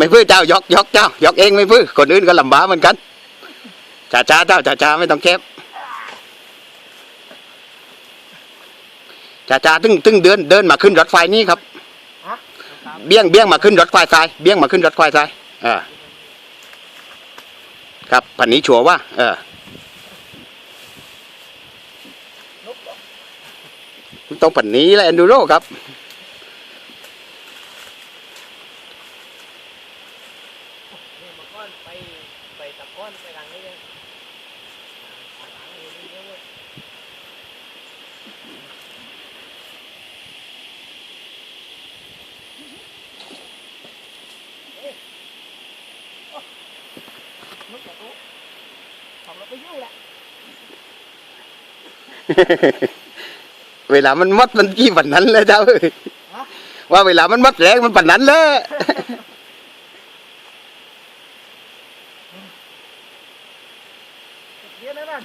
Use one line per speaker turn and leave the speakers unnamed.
ไม่พื้เจ้ายกยกเจ้ายกเองไม่พื้คนอื่นก็ลำบากเหมือนกันจ้าจ้าเจ้าจ้าจ้าไม่ต้องเก็บจ้าจ้าตึ้งตึ้งเดินเดินมาขึ้นรถไฟนี่ครับเบี้ยงเบี้ยงมาขึ้นรถไฟทรายเบี้ยงมาขึ้นรถไฟทรายเออครับพันนี้ชัวร์ว่า เออต้องปันนี้แหละแอนดูโรครับ
เนี่ยมาก้อนไปไปตะก้อนไปทางนี้เลยทางหลังนี่นี่เยอะเว้ย
นุกกระตุกของเราไปยุ่งแหละ
เวลามันหมดมันกี่ปันนั้นเลยเจ้าเอ้ยว่าเวลามันหมดแรงมันปันนั้นเลย
เยอะน